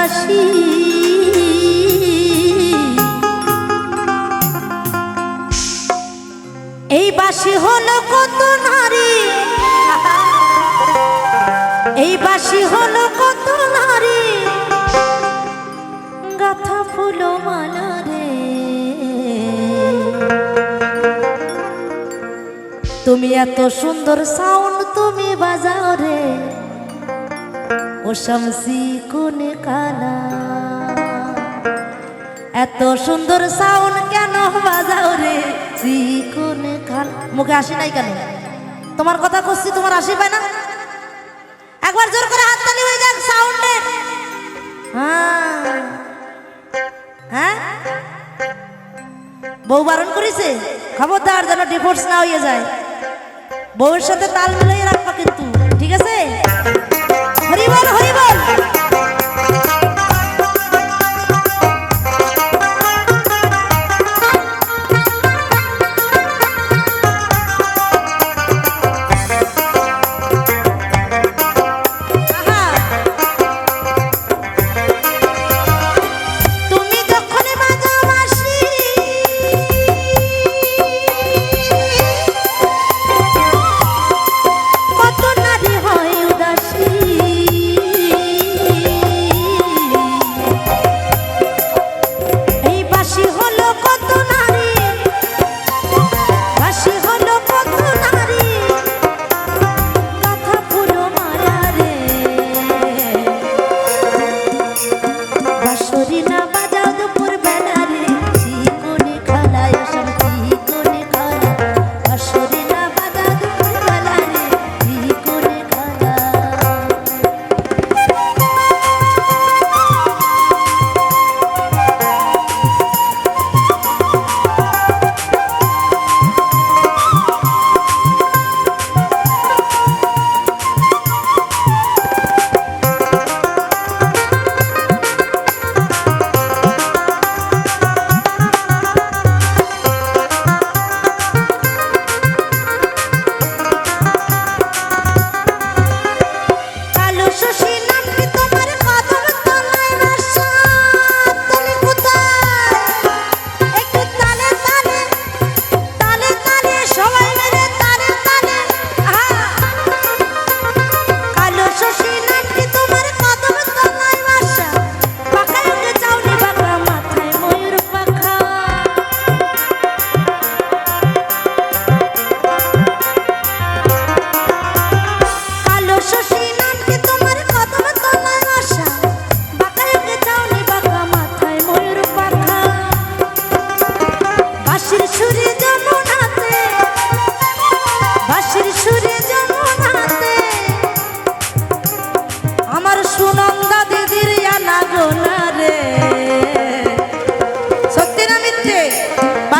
দাসী এই বাসি হলো কত নারী। এই বাসী হলো কত নারী। গাথা ফুল মানারে তুমি এত সুন্দর সাউন্ড তুমি বাজাও রে। শামসি কোনে কালা এত সুন্দর সাউন্ড কেন বাজাও রে? সি কোনে কালা মুখে আসি নাই কেন? তোমার কথা করছি তোমার আসি পায় না? একবার জোর করে হাত তালি হয়ে যাক সাউন্ডে হ্যাঁ।, হ্যাঁ। বউ বারণ করেছে? খবরদার যেন ডিভোর্স না হয়ে যায়। বউয়ের সাথে তাল মিলাই রাখবা কিন্তু, ঠিক আছে? হরিবার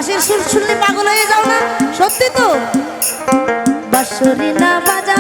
বাসের সুর শুনলে পাগল হয়ে যাও না সত্যি তো? বাসরি না বাজা